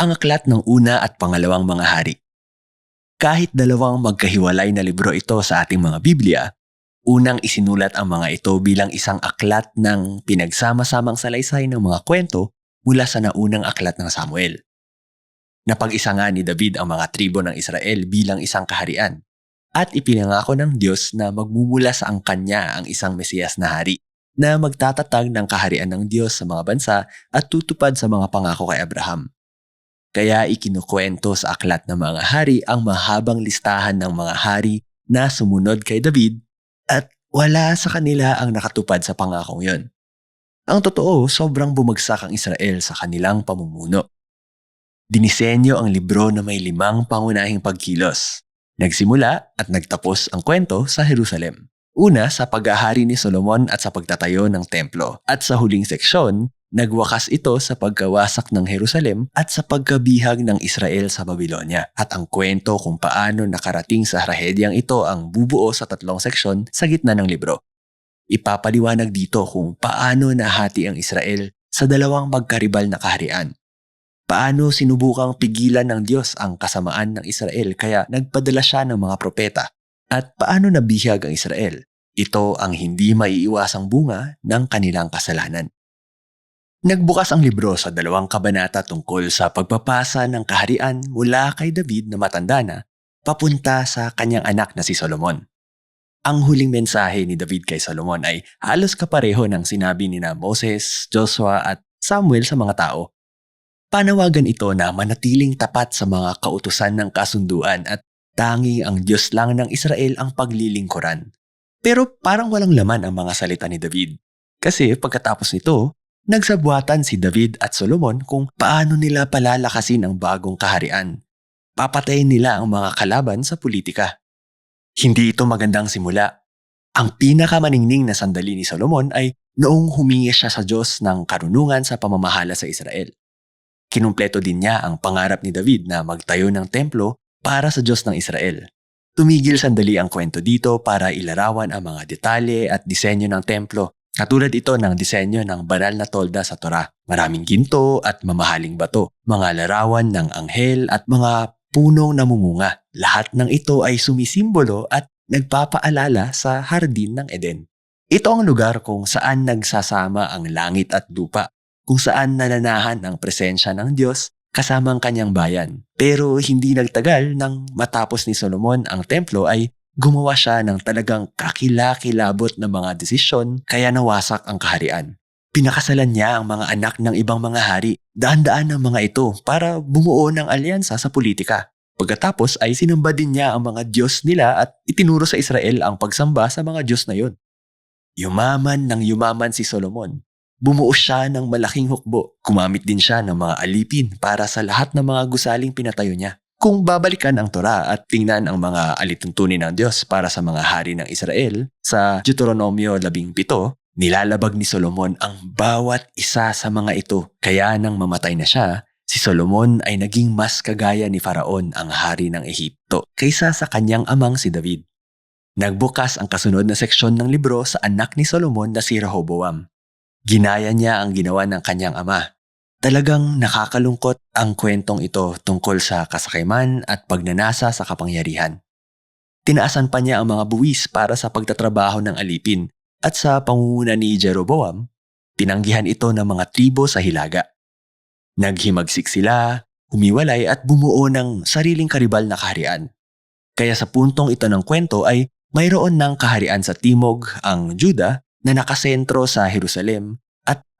ang aklat ng una at pangalawang mga hari. Kahit dalawang magkahiwalay na libro ito sa ating mga Biblia, unang isinulat ang mga ito bilang isang aklat ng pinagsama-samang salaysay ng mga kwento mula sa naunang aklat ng Samuel. Napag-isa nga ni David ang mga tribo ng Israel bilang isang kaharian at ipinangako ng Diyos na magmumula sa angkan niya ang isang Mesiyas na hari na magtatatag ng kaharian ng Diyos sa mga bansa at tutupad sa mga pangako kay Abraham. Kaya ikinukwento sa aklat ng mga hari ang mahabang listahan ng mga hari na sumunod kay David at wala sa kanila ang nakatupad sa pangakong yon. Ang totoo, sobrang bumagsak ang Israel sa kanilang pamumuno. Dinisenyo ang libro na may limang pangunahing pagkilos. Nagsimula at nagtapos ang kwento sa Jerusalem. Una sa paghahari ni Solomon at sa pagtatayo ng templo. At sa huling seksyon, Nagwakas ito sa pagkawasak ng Jerusalem at sa pagkabihag ng Israel sa Babylonia. At ang kwento kung paano nakarating sa trahedyang ito ang bubuo sa tatlong seksyon sa gitna ng libro. Ipapaliwanag dito kung paano nahati ang Israel sa dalawang magkaribal na kaharian. Paano sinubukang pigilan ng Diyos ang kasamaan ng Israel kaya nagpadala siya ng mga propeta? At paano nabihag ang Israel? Ito ang hindi maiiwasang bunga ng kanilang kasalanan. Nagbukas ang libro sa dalawang kabanata tungkol sa pagpapasa ng kaharian mula kay David na matanda na papunta sa kanyang anak na si Solomon. Ang huling mensahe ni David kay Solomon ay halos kapareho ng sinabi ni na Moses, Joshua at Samuel sa mga tao. Panawagan ito na manatiling tapat sa mga kautusan ng kasunduan at tangi ang Diyos lang ng Israel ang paglilingkuran. Pero parang walang laman ang mga salita ni David. Kasi pagkatapos nito, Nagsabwatan si David at Solomon kung paano nila palalakasin ang bagong kaharian. Papatayin nila ang mga kalaban sa politika. Hindi ito magandang simula. Ang pinakamaningning na sandali ni Solomon ay noong humingi siya sa Diyos ng karunungan sa pamamahala sa Israel. Kinumpleto din niya ang pangarap ni David na magtayo ng templo para sa Diyos ng Israel. Tumigil sandali ang kwento dito para ilarawan ang mga detalye at disenyo ng templo Katulad ito ng disenyo ng banal na tolda sa Torah. Maraming ginto at mamahaling bato, mga larawan ng anghel at mga punong namumunga. Lahat ng ito ay sumisimbolo at nagpapaalala sa hardin ng Eden. Ito ang lugar kung saan nagsasama ang langit at lupa, kung saan nananahan ang presensya ng Diyos kasama ang kanyang bayan. Pero hindi nagtagal nang matapos ni Solomon ang templo ay gumawa siya ng talagang kakilakilabot na mga desisyon kaya nawasak ang kaharian. Pinakasalan niya ang mga anak ng ibang mga hari, daan-daan ng mga ito para bumuo ng alyansa sa politika. Pagkatapos ay sinamba din niya ang mga Diyos nila at itinuro sa Israel ang pagsamba sa mga Diyos na yon. Yumaman ng yumaman si Solomon. Bumuo siya ng malaking hukbo. Kumamit din siya ng mga alipin para sa lahat ng mga gusaling pinatayo niya. Kung babalikan ang Torah at tingnan ang mga alituntunin ng Diyos para sa mga hari ng Israel, sa Deuteronomio 17, nilalabag ni Solomon ang bawat isa sa mga ito. Kaya nang mamatay na siya, si Solomon ay naging mas kagaya ni Faraon ang hari ng Ehipto kaysa sa kanyang amang si David. Nagbukas ang kasunod na seksyon ng libro sa anak ni Solomon na si Rehoboam. Ginaya niya ang ginawa ng kanyang ama Talagang nakakalungkot ang kwentong ito tungkol sa kasakaiman at pagnanasa sa kapangyarihan. Tinaasan pa niya ang mga buwis para sa pagtatrabaho ng alipin at sa pangunguna ni Jeroboam, tinanggihan ito ng mga tribo sa Hilaga. Naghimagsik sila, humiwalay at bumuo ng sariling karibal na kaharian. Kaya sa puntong ito ng kwento ay mayroon ng kaharian sa timog ang Juda na nakasentro sa Jerusalem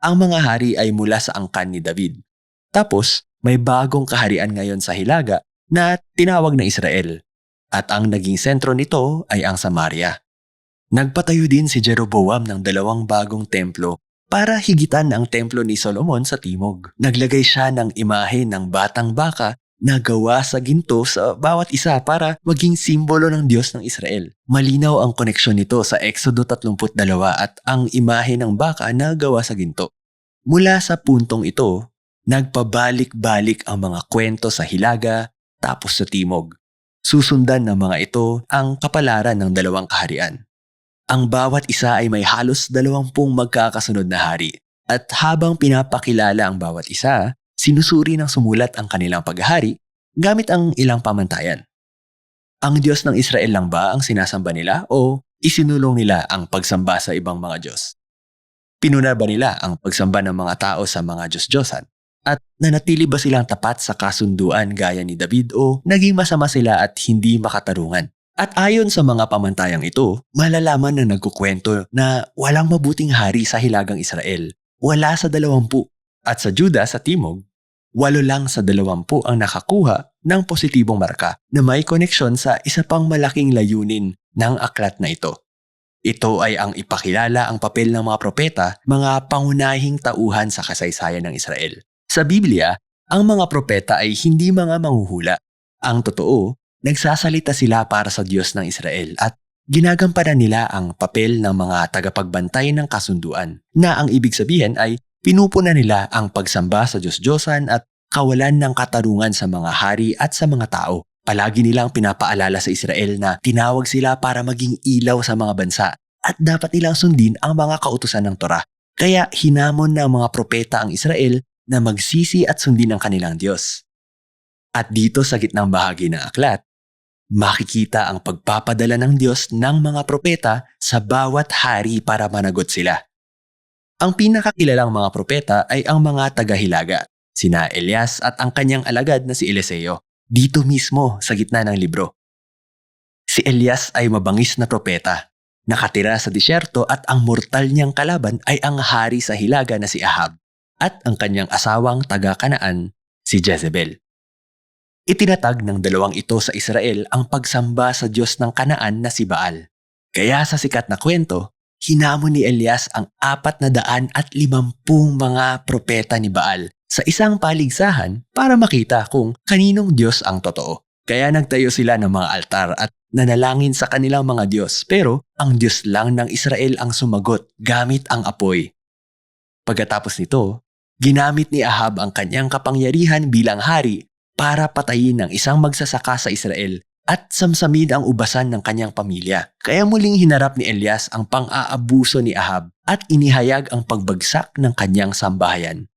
ang mga hari ay mula sa angkan ni David. Tapos, may bagong kaharian ngayon sa Hilaga na tinawag na Israel. At ang naging sentro nito ay ang Samaria. Nagpatayo din si Jeroboam ng dalawang bagong templo para higitan ang templo ni Solomon sa timog. Naglagay siya ng imahe ng batang baka nagawa sa ginto sa bawat isa para maging simbolo ng Diyos ng Israel. Malinaw ang koneksyon nito sa Exodo 32 at ang imahe ng baka na gawa sa ginto. Mula sa puntong ito, nagpabalik-balik ang mga kwento sa Hilaga tapos sa Timog. Susundan ng mga ito ang kapalaran ng dalawang kaharian. Ang bawat isa ay may halos dalawampung magkakasunod na hari at habang pinapakilala ang bawat isa, sinusuri ng sumulat ang kanilang paghahari gamit ang ilang pamantayan. Ang Diyos ng Israel lang ba ang sinasamba nila o isinulong nila ang pagsamba sa ibang mga Diyos? Pinuna ba nila ang pagsamba ng mga tao sa mga Diyos-Diyosan? At nanatili ba silang tapat sa kasunduan gaya ni David o naging masama sila at hindi makatarungan? At ayon sa mga pamantayang ito, malalaman na nagkukwento na walang mabuting hari sa Hilagang Israel. Wala sa dalawampu. At sa Juda sa Timog, walo lang sa dalawampu ang nakakuha ng positibong marka na may koneksyon sa isa pang malaking layunin ng aklat na ito. Ito ay ang ipakilala ang papel ng mga propeta, mga pangunahing tauhan sa kasaysayan ng Israel. Sa Biblia, ang mga propeta ay hindi mga manghuhula. Ang totoo, nagsasalita sila para sa Diyos ng Israel at ginagampanan nila ang papel ng mga tagapagbantay ng kasunduan na ang ibig sabihin ay pinupuna nila ang pagsamba sa Diyos-Diyosan at kawalan ng katarungan sa mga hari at sa mga tao. Palagi nilang pinapaalala sa Israel na tinawag sila para maging ilaw sa mga bansa at dapat nilang sundin ang mga kautusan ng Torah. Kaya hinamon ng mga propeta ang Israel na magsisi at sundin ang kanilang Diyos. At dito sa gitnang bahagi ng aklat, makikita ang pagpapadala ng Diyos ng mga propeta sa bawat hari para managot sila. Ang pinakakilalang mga propeta ay ang mga tagahilaga, sina Elias at ang kanyang alagad na si Eliseo, dito mismo sa gitna ng libro. Si Elias ay mabangis na propeta, nakatira sa disyerto at ang mortal niyang kalaban ay ang hari sa hilaga na si Ahab at ang kanyang asawang taga-kanaan, si Jezebel. Itinatag ng dalawang ito sa Israel ang pagsamba sa Diyos ng Kanaan na si Baal. Kaya sa sikat na kwento, hinamon ni Elias ang apat na daan at limampung mga propeta ni Baal sa isang paligsahan para makita kung kaninong Diyos ang totoo. Kaya nagtayo sila ng mga altar at nanalangin sa kanilang mga Diyos pero ang Diyos lang ng Israel ang sumagot gamit ang apoy. Pagkatapos nito, ginamit ni Ahab ang kanyang kapangyarihan bilang hari para patayin ang isang magsasaka sa Israel at samsamin ang ubasan ng kanyang pamilya. Kaya muling hinarap ni Elias ang pang-aabuso ni Ahab at inihayag ang pagbagsak ng kanyang sambahayan.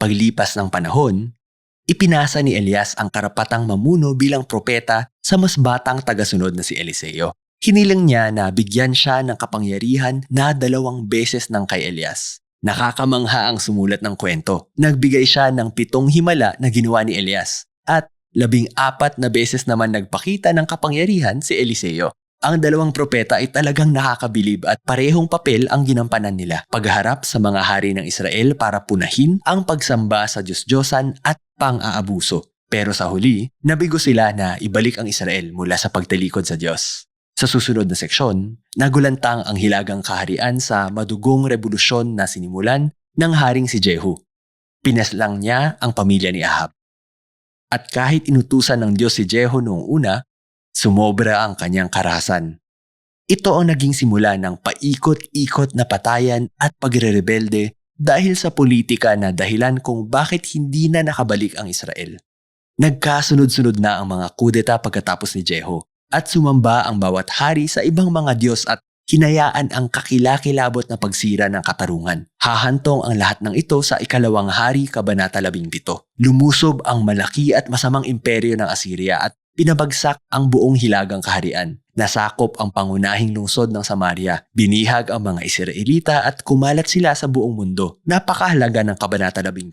Paglipas ng panahon, ipinasa ni Elias ang karapatang mamuno bilang propeta sa mas batang tagasunod na si Eliseo. Hiniling niya na bigyan siya ng kapangyarihan na dalawang beses ng kay Elias. Nakakamangha ang sumulat ng kwento. Nagbigay siya ng pitong himala na ginawa ni Elias at labing apat na beses naman nagpakita ng kapangyarihan si Eliseo. Ang dalawang propeta ay talagang nakakabilib at parehong papel ang ginampanan nila. Pagharap sa mga hari ng Israel para punahin ang pagsamba sa Diyos-Diyosan at pang-aabuso. Pero sa huli, nabigo sila na ibalik ang Israel mula sa pagtalikod sa Diyos. Sa susunod na seksyon, nagulantang ang hilagang kaharian sa madugong revolusyon na sinimulan ng haring si Jehu. Pinaslang niya ang pamilya ni Ahab. At kahit inutusan ng Diyos si Jehu noong una, sumobra ang kanyang karahasan. Ito ang naging simula ng paikot-ikot na patayan at pagre-rebelde dahil sa politika na dahilan kung bakit hindi na nakabalik ang Israel. Nagkasunod-sunod na ang mga kudeta pagkatapos ni Jehu at sumamba ang bawat hari sa ibang mga Diyos at hinayaan ang kakilakilabot na pagsira ng katarungan. Hahantong ang lahat ng ito sa ikalawang hari, Kabanata 17. Lumusob ang malaki at masamang imperyo ng Assyria at pinabagsak ang buong hilagang kaharian. Nasakop ang pangunahing lungsod ng Samaria, binihag ang mga Israelita at kumalat sila sa buong mundo. Napakahalaga ng Kabanata 17.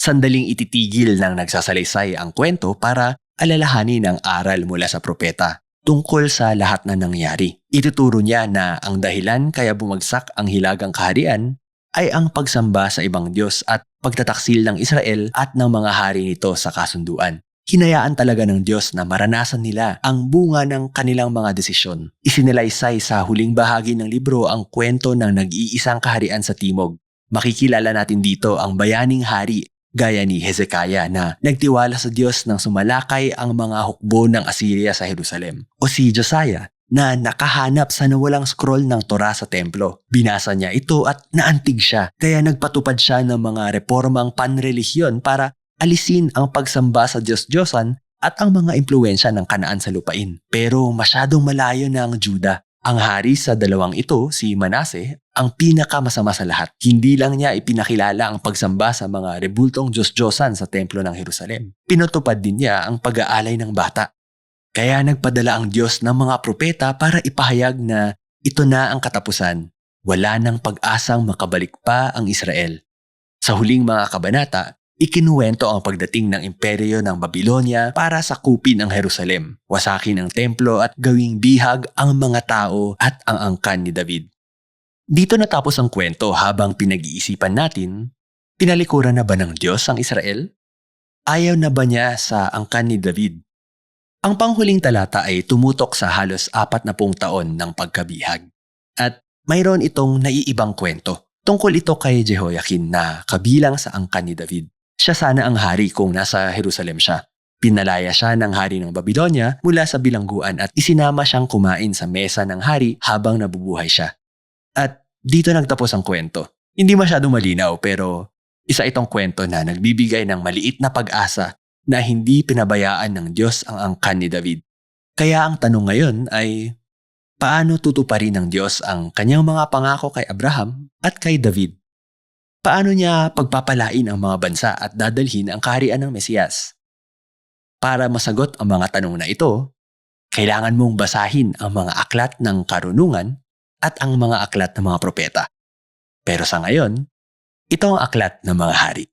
Sandaling ititigil ng nagsasalaysay ang kwento para alalahanin ang aral mula sa propeta tungkol sa lahat na nangyari. Ituturo niya na ang dahilan kaya bumagsak ang hilagang kaharian ay ang pagsamba sa ibang Diyos at pagtataksil ng Israel at ng mga hari nito sa kasunduan. Hinayaan talaga ng Diyos na maranasan nila ang bunga ng kanilang mga desisyon. Isinalaysay sa huling bahagi ng libro ang kwento ng nag-iisang kaharian sa Timog. Makikilala natin dito ang bayaning hari gaya ni Hezekiah na nagtiwala sa Diyos nang sumalakay ang mga hukbo ng Assyria sa Jerusalem. O si Josiah na nakahanap sa nawalang scroll ng Torah sa templo. Binasa niya ito at naantig siya, kaya nagpatupad siya ng mga reformang panrelihiyon para alisin ang pagsamba sa Diyos-Diyosan at ang mga impluensya ng kanaan sa lupain. Pero masyadong malayo na ang Juda Ang hari sa dalawang ito, si Manase, ang pinakamasama sa lahat. Hindi lang niya ipinakilala ang pagsamba sa mga rebultong Diyos-Diyosan sa templo ng Jerusalem. Pinutupad din niya ang pag-aalay ng bata. Kaya nagpadala ang Diyos ng mga propeta para ipahayag na ito na ang katapusan. Wala nang pag-asang makabalik pa ang Israel. Sa huling mga kabanata, ikinuwento ang pagdating ng imperyo ng Babylonia para sakupin ang Jerusalem, wasakin ang templo at gawing bihag ang mga tao at ang angkan ni David. Dito natapos ang kwento habang pinag-iisipan natin, pinalikuran na ba ng Diyos ang Israel? Ayaw na ba niya sa angkan ni David? Ang panghuling talata ay tumutok sa halos apat na pung taon ng pagkabihag. At mayroon itong naiibang kwento. Tungkol ito kay Jehoiakim na kabilang sa angkan ni David. Siya sana ang hari kung nasa Jerusalem siya. Pinalaya siya ng hari ng Babylonia mula sa bilangguan at isinama siyang kumain sa mesa ng hari habang nabubuhay siya. At dito nagtapos ang kwento. Hindi masyadong malinaw pero isa itong kwento na nagbibigay ng maliit na pag-asa na hindi pinabayaan ng Diyos ang angkan ni David. Kaya ang tanong ngayon ay, paano tutuparin ng Diyos ang kanyang mga pangako kay Abraham at kay David? Paano niya pagpapalain ang mga bansa at dadalhin ang kaharian ng Mesiyas? Para masagot ang mga tanong na ito, kailangan mong basahin ang mga aklat ng karunungan at ang mga aklat ng mga propeta. Pero sa ngayon, ito ang aklat ng mga hari.